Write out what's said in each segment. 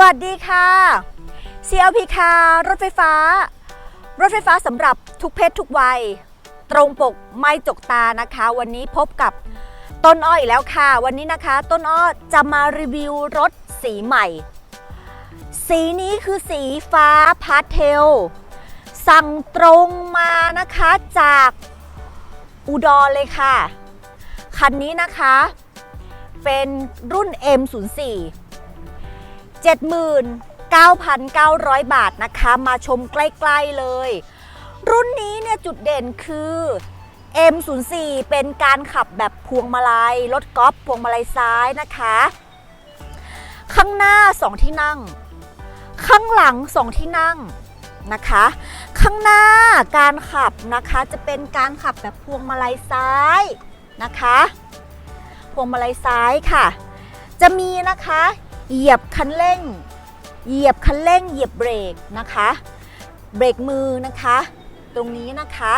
วัสดีค่ะ CLP ค่ะรถไฟฟ้า รถไฟฟ้าสำหรับทุกเพศทุกวัย ตรงปกไม่จกตานะคะ วันนี้พบกับต้นอ้ออีกแล้วค่ะ วันนี้นะคะ ต้นอ้อจะมารีวิวรถสีใหม่ สีนี้คือสีฟ้าพาสเทล สั่งตรงมานะคะจากอุดรเลยค่ะ คันนี้นะคะ เป็นรุ่น M04 79,900 บาทนะคะ มาชมใกล้ๆเลย รุ่นนี้เนี่ยจุดเด่นคือ M04 เป็นการขับแบบพวงมาลัย รถกอล์ฟพวงมาลัยซ้ายนะคะ ข้างหน้า 2 ที่นั่ง ข้างหลัง 2 ที่นั่งนะคะ ข้างหน้าการขับนะคะจะเป็นการขับแบบพวงมาลัยซ้ายนะคะ พวงมาลัยซ้ายค่ะ จะมีนะคะ เหยียบคันเร่ง เหยียบคันเร่ง เหยียบเบรกนะคะ เบรกมือนะคะ ตรงนี้นะคะ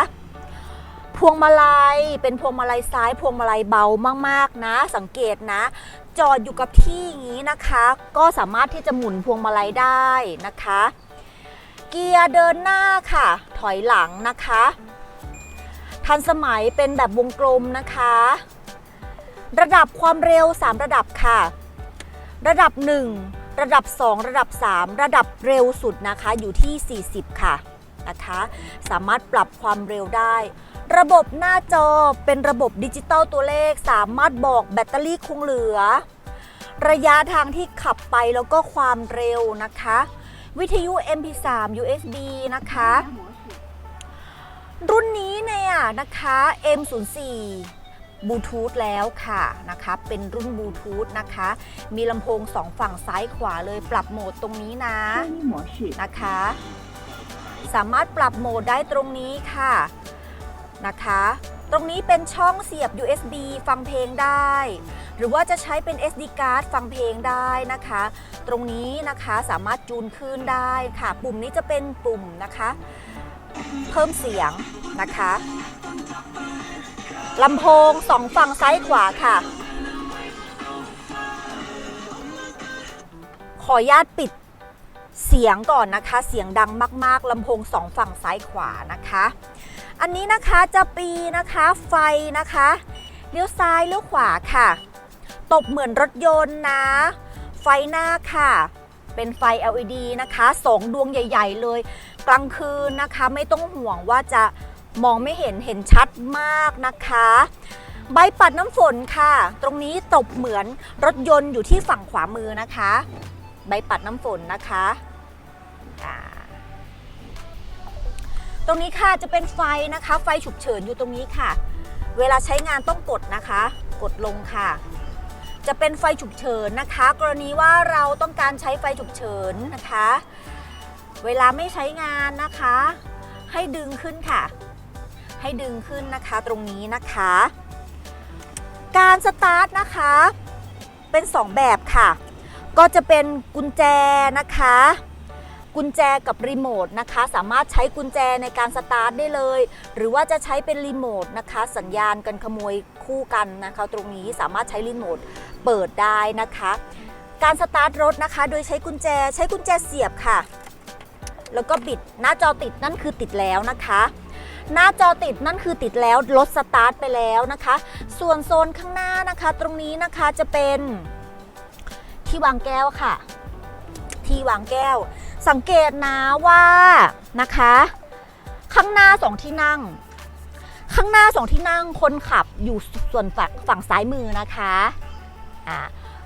พวงมาลัยเป็นพวงมาลัยซ้าย พวงมาลัยเบามากๆนะ สังเกตนะ จอดอยู่กับที่อย่างนี้นะคะ ก็สามารถที่จะหมุนพวงมาลัยได้นะคะ เกียร์เดินหน้าค่ะ ถอยหลังนะคะ ทันสมัยเป็นแบบวงกลมนะคะ ระดับความเร็ว 3 ระดับค่ะ ระดับ 1 ระดับ 2 ระดับ 3 ระดับเร็วสุดนะคะอยู่ที่ 40 ค่ะนะคะสามารถปรับความเร็วได้ ระบบหน้าจอเป็นระบบดิจิตอลตัวเลข สามารถบอกแบตเตอรี่คงเหลือ ระยะทางที่ขับไปแล้วก็ความเร็วนะคะ วิทยุ MP3 USB นะคะ รุ่นนี้เนี่ยนะคะ M04 บลูทูธแล้วค่ะนะคะเป็นรุ่นบลูทูธนะคะ มีลำโพงสองฝั่งซ้ายขวาเลยปรับโหมดตรงนี้นะนะคะ สามารถปรับโหมดได้ตรงนี้ค่ะนะคะ ตรงนี้เป็นช่องเสียบ USB ฟังเพลงได้ หรือว่าจะใช้เป็น SD card ฟังเพลงได้นะคะ ตรงนี้นะคะสามารถจูนคลื่นได้ค่ะ ปุ่มนี้จะเป็นปุ่มนะคะ เพิ่มเสียงนะคะ ลำโพงสองฝั่งซ้ายขวาค่ะ ขออนุญาตปิดเสียงก่อนนะคะ เสียงดังมาก ๆลำโพงสองฝั่งซ้ายขวานะคะ อันนี้นะคะจะปีนะคะไฟนะคะเลี้ยวซ้ายเลี้ยวขวาค่ะ ตบเหมือนรถยนต์นะ ไฟหน้าค่ะ เป็นไฟ LED นะคะสองดวงใหญ่ ๆ เลย กลางคืนนะคะ ไม่ต้องห่วงว่าจะ มองไม่เห็นเห็นชัดมากนะคะ ใบปัดน้ำฝนค่ะ ตรงนี้ตบเหมือนรถยนต์อยู่ที่ฝั่งขวามือนะคะ ใบปัดน้ำฝนนะคะตรงนี้ค่ะจะเป็นไฟนะคะ ไฟฉุกเฉินอยู่ตรงนี้ค่ะ เวลาใช้งานต้องกดนะคะ กดลงค่ะ จะเป็นไฟฉุกเฉินนะคะ กรณีว่าเราต้องการใช้ไฟฉุกเฉินนะคะ เวลาไม่ใช้งานนะคะ ให้ดึงขึ้นค่ะ ให้ดึงขึ้นนะคะตรงนี้นะคะ การสตาร์ทนะคะ เป็น 2 แบบค่ะ ก็จะเป็นกุญแจนะคะ กุญแจกับรีโมทนะคะ สามารถใช้กุญแจในการสตาร์ทได้เลย หรือว่าจะใช้เป็นรีโมทนะคะ สัญญาณกันขโมยคู่กันนะคะ ตรงนี้สามารถใช้รีโมทเปิดได้นะคะการสตาร์ทรถนะคะ โดยใช้กุญแจใช้กุญแจเสียบค่ะ แล้วก็บิดหน้าจอติดนั่นคือติดแล้วนะคะ หน้าจอติดนั่นคือติดแล้วรถสตาร์ทไปแล้วนะคะ ส่วนโซนข้างหน้านะคะ ตรงนี้นะคะจะเป็นที่วางแก้วค่ะ ที่วางแก้ว สังเกตนะว่านะคะ ข้างหน้าสองที่นั่ง ข้างหน้าสองที่นั่งคนขับอยู่ส่วนฝั่งฝั่งซ้ายมือนะคะอ่า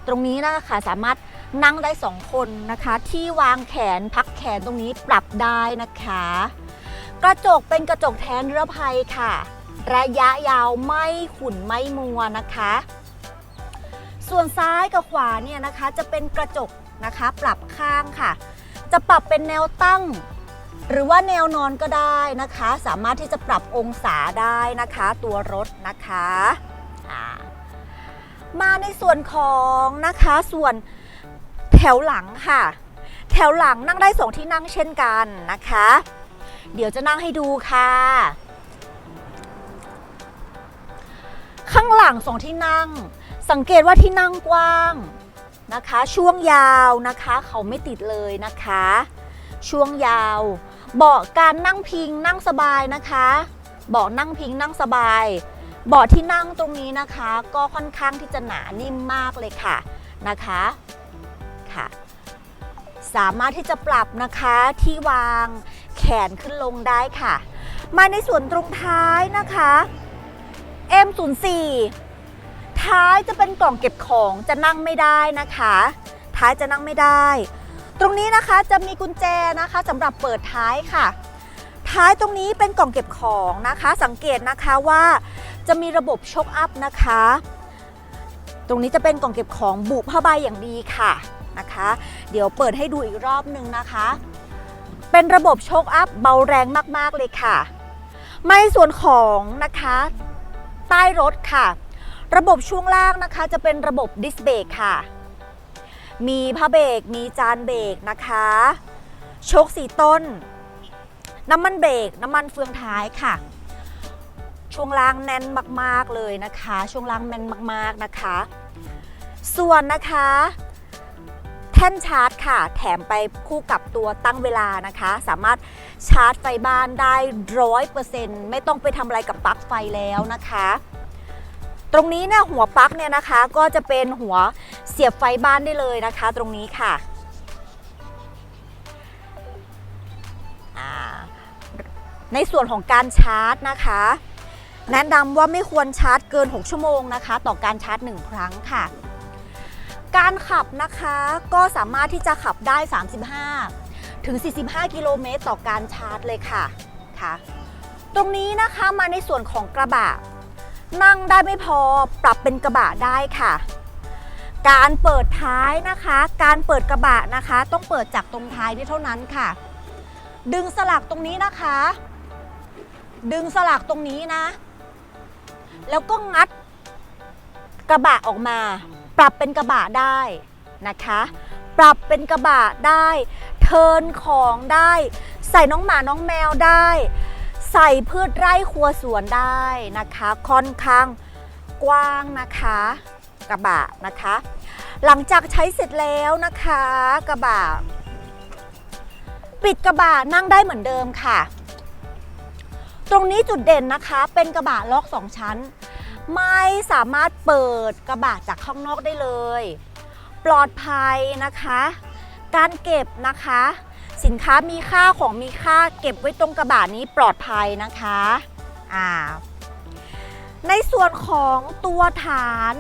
ตรงนี้นะคะสามารถนั่งได้สองคนนะคะ ที่วางแขนพักแขนตรงนี้ปรับได้นะคะ กระจกเป็นกระจกแทนนิรภัยค่ะ ระยะยาวไม่ขุ่นไม่มัวนะคะ ส่วนซ้ายกับขวาเนี่ยนะคะจะเป็นกระจกนะคะปรับข้างค่ะ จะปรับเป็นแนวตั้ง หรือว่าแนวนอนก็ได้นะคะ สามารถที่จะปรับองศาได้นะคะ ตัวรถนะคะมาในส่วนของนะคะส่วนแถวหลังค่ะ แถวหลังนั่งได้สองที่นั่งเช่นกันนะคะ เดี๋ยวจะนั่งให้ดูค่ะ ข้างหลังสองที่นั่ง สังเกตว่าที่นั่งกว้างนะคะ ช่วงยาวนะคะ เขาไม่ติดเลยนะคะ ช่วงยาว เบาะการนั่งพิงนั่งสบายนะคะ เบาะนั่งพิงนั่งสบาย เบาะที่นั่งตรงนี้นะคะ ก็ค่อนข้างที่จะหนานิ่มมากเลยค่ะนะคะ สามารถที่จะปรับนะคะที่วางแขนขึ้นลงได้ค่ะ มาในส่วนตรงท้ายนะคะ M04 ท้ายจะเป็นกล่องเก็บของจะนั่งไม่ได้นะคะ ท้ายจะนั่งไม่ได้ ตรงนี้นะคะจะมีกุญแจนะคะสำหรับเปิดท้ายค่ะ ท้ายตรงนี้เป็นกล่องเก็บของนะคะ สังเกตนะคะว่าจะมีระบบช็อคอัพนะคะ ตรงนี้จะเป็นกล่องเก็บของบุผ้าใบอย่างดีค่ะ นะคะ เดี๋ยวเปิดให้ดูอีกรอบหนึ่งนะคะ เป็นระบบโชคอัพเบาแรงมากๆเลยค่ะ ไมาในส่วนของนะคะ ใต้รถค่ะ ระบบช่วงล่างนะคะ จะเป็นระบบดิสเบรกค่ะ มีผ้าเบรกมีจานเบรกนะคะโชคสีต้น น้ำมันเบรกน้ำมันเฟืองท้ายค่ะช่วงล่างแน่นมาก ๆ เลยนะคะ ช่วงล่างแน่นมาก ๆ นะคะ ส่วนนะคะ ท่นชาร์จค่ะ แถมไปคู่กับตัวตั้งเวลานะคะ สามารถชาร์จไฟบ้านได้ร้อยเปอร์เซ็นต์ไม่ต้องไปทำอะไรกับปลั๊กไฟแล้วนะคะ ตรงนี้เนี่ยหัวปลั๊กเนี่ยนะคะ ก็จะเป็นหัวเสียบไฟบ้านได้เลยนะคะ ตรงนี้ค่ะในส่วนของการชาร์จนะคะ แนะนำว่าไม่ควรชาร์จเกิน 6 ชั่วโมงนะคะ ต่อการชาร์จ 1 ครั้งค่ะ การขับนะคะก็สามารถที่จะขับได้ 35 ถึง 45 กิโลเมตรต่อการชาร์จเลยค่ะค่ะ ตรงนี้นะคะมาในส่วนของกระบะ นั่งได้ไม่พอปรับเป็นกระบะได้ค่ะ การเปิดท้ายนะคะ การเปิดกระบะนะคะ ต้องเปิดจากตรงท้ายนี่เท่านั้นค่ะ ดึงสลักตรงนี้นะคะ ดึงสลักตรงนี้นะ แล้วก็งัดกระบะออกมา ปรับเป็นกระบะได้นะคะ ปรับเป็นกระบะได้ เทินของได้ ใส่น้องหมาน้องแมวได้ ใส่พืชไร่ครัวสวนได้นะคะ ค่อนข้างกว้างนะคะ กระบะนะคะ หลังจากใช้เสร็จแล้วนะคะ กระบะปิดกระบะนั่งได้เหมือนเดิมค่ะ ตรงนี้จุดเด่นนะคะ เป็นกระบะล็อกสองชั้น ไม่สามารถเปิดกระบะจากข้างนอกได้เลย ปลอดภัยนะคะ การเก็บนะคะ สินค้ามีค่าของมีค่าเก็บไว้ตรงกระบะนี้ปลอดภัยนะคะอ่าในส่วนของตัวฐาน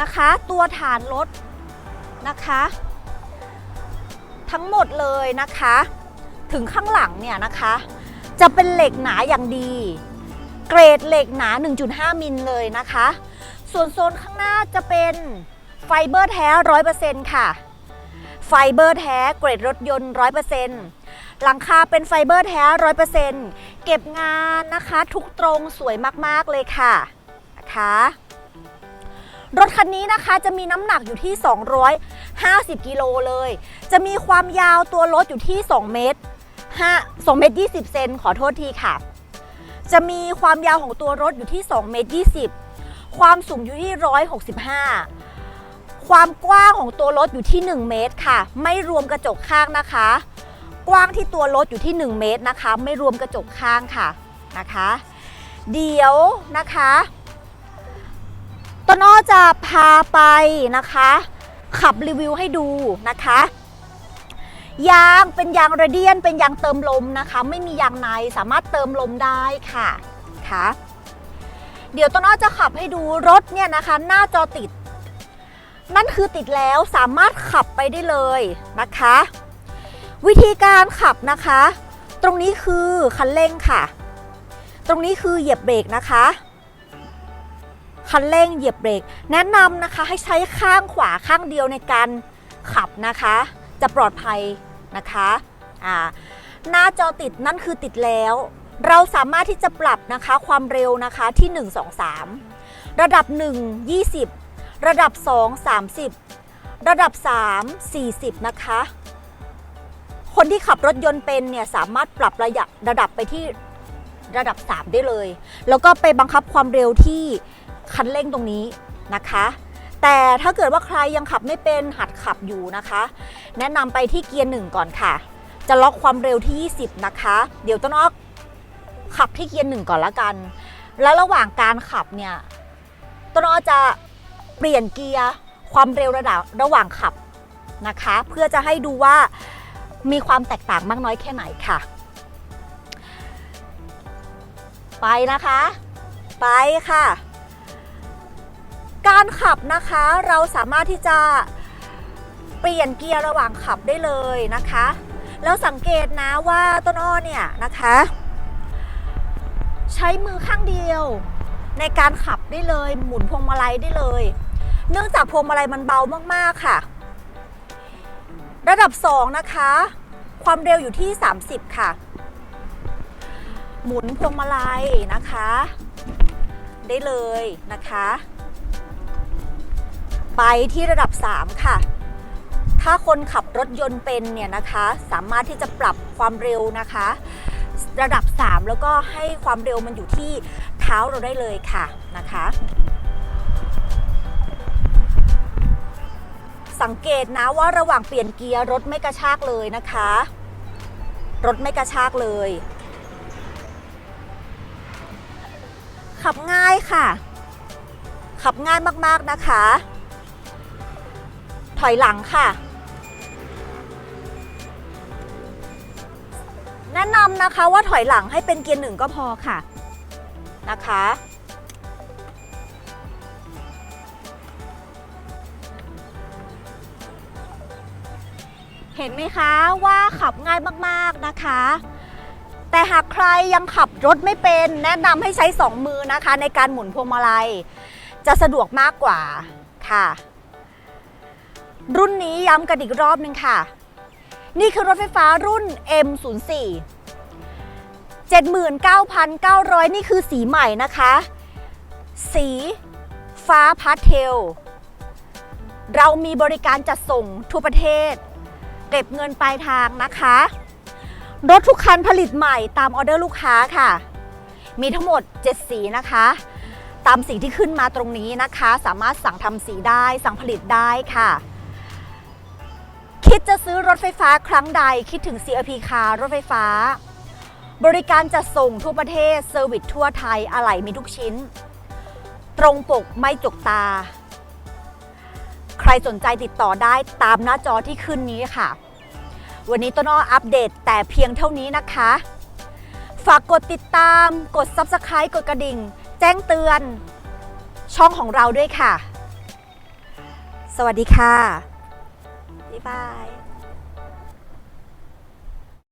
นะคะ ตัวฐานรถนะคะ ทั้งหมดเลยนะคะ ถึงข้างหลังเนี่ยนะคะ จะเป็นเหล็กหนาอย่างดี เกรดเหล็กหนา 1.5 มิลเลยนะคะ ส่วนโซนข้างหน้าจะเป็นไฟเบอร์แท้ 100%ค่ะ ไฟเบอร์แท้เกรดรถยนต์ 100%หลังคาเป็นไฟเบอร์แท้ 100%เก็บงานนะคะ ทุกตรงสวยมากๆเลยค่ะนะคะรถคันนี้นะคะจะมีน้ำหนักอยู่ที่ 250 กิโลเลย จะมีความยาวตัวรถอยู่ที่ 2 เมตร5 2เมตร 20 เซนขอโทษทีค่ะ จะมีความยาวของตัวรถอยู่ที่2เมตร20 ความสูงอยู่ที่ 165 ความกว้างของตัวรถอยู่ที่ 1 เมตรค่ะ ไม่รวมกระจกข้างนะคะ กว้างที่ตัวรถอยู่ที่ 1 เมตรนะคะ ไม่รวมกระจกข้างค่ะนะคะ เดี๋ยวนะคะต้นอ้อจะพาไปนะคะ ขับรีวิวให้ดูนะคะ ยางเป็นยางเรเดียน เป็นยางเติมลมนะคะ ไม่มียางในสามารถเติมลมได้ค่ะค่ะเดี๋ยวต้นอ้อจะขับให้ดูรถเนี่ยนะคะ หน้าจอติด นั่นคือติดแล้วสามารถขับไปได้เลยนะคะ วิธีการขับนะคะ ตรงนี้คือคันเร่งค่ะ ตรงนี้คือเหยียบเบรกนะคะคันเร่งเหยียบเบรก แนะนำนะคะให้ใช้ข้างขวาข้างเดียวในการขับนะคะ จะปลอดภัยนะคะอ่าหน้าจอติดนั่นคือติดแล้ว เราสามารถที่จะปรับนะคะความเร็วนะคะที่ 1 2 3 ระดับ 1 20 ระดับ 2 30 ระดับ 3 40 นะคะ คนที่ขับรถยนต์เป็นเนี่ยสามารถปรับระยะระดับไปที่ระดับ 3 ได้เลย แล้วก็ไปบังคับความเร็วที่คันเร่งตรงนี้นะคะ แต่ถ้าเกิดว่าใครยังขับไม่เป็นหัดขับอยู่นะคะ แนะนำไปที่เกียร์หนึ่งก่อนค่ะ จะล็อกความเร็วที่ 20 นะคะ เดี๋ยวต้นอ้อขับที่เกียร์หนึ่งก่อนละกัน แล้วระหว่างการขับเนี่ยต้นอ้อจะเปลี่ยนเกียร์ความเร็วระดับระหว่างขับนะคะ เพื่อจะให้ดูว่ามีความแตกต่างมากน้อยแค่ไหนค่ะ ไปนะคะ ไปค่ะ การขับนะคะเราสามารถที่จะเปลี่ยนเกียร์ระหว่างขับได้เลยนะคะ แล้วสังเกตนะว่าต้นอ้อเนี่ยนะคะ ใช้มือข้างเดียว ในการขับได้เลยหมุนพวงมาลัยได้เลย เนื่องจากพวงมาลัยมันเบามากๆค่ะ ระดับ 2 นะคะ ความเร็วอยู่ที่ 30 ค่ะ หมุนพวงมาลัยนะคะ ได้เลยนะคะ ไปที่ระดับ 3 ค่ะ ถ้าคนขับรถยนต์เป็นเนี่ยนะคะ สามารถที่จะปรับความเร็วนะคะ ระดับ 3 แล้วก็ให้ความเร็วมันอยู่ที่เท้าเราได้เลยค่ะนะคะ สังเกตนะว่าระหว่างเปลี่ยนเกียร์รถไม่กระชากเลยนะคะ รถไม่กระชากเลย ขับง่ายค่ะขับง่ายมาก ๆ นะคะ ถอยหลังค่ะ แนะนำนะคะว่าถอยหลังให้เป็นเกียร์หนึ่งก็พอค่ะนะคะ เห็นไหมคะว่าขับง่ายมากๆนะคะ แต่หากใครยังขับรถไม่เป็น แนะนำให้ใช้สองมือนะคะในการหมุนพวงมาลัย จะสะดวกมากกว่าค่ะ รุ่นนี้ย้ำกันอีกรอบหนึงค่ะ นี่คือรถไฟฟ้ารุ่น M04 79,900 นี่คือสีใหม่นะคะ สีฟ้าพาสเทล เรามีบริการจัดส่งทั่วประเทศ เก็บเงินปลายทางนะคะ รถทุกคันผลิตใหม่ตามออเดอร์ลูกค้าค่ะ มีทั้งหมด 7 สีนะคะ ตามสีที่ขึ้นมาตรงนี้นะคะ สามารถสั่งทำสีได้ สั่งผลิตได้ค่ะ คิดจะซื้อรถไฟฟ้าครั้งใดคิดถึง CRP คารถไฟฟ้า บริการจัดส่งทั่วประเทศเซอร์วิสทั่วไทยอะไหล่มีทุกชิ้น ตรงปกไม่จกตา ใครสนใจติดต่อได้ตามหน้าจอที่ขึ้นนี้ค่ะ วันนี้ต้นอ้ออัปเดตแต่เพียงเท่านี้นะคะ ฝากกดติดตาม กด Subscribe กดกระดิ่ง แจ้งเตือน ช่องของเราด้วยค่ะ สวัสดีค่ะ บ๊ายบาย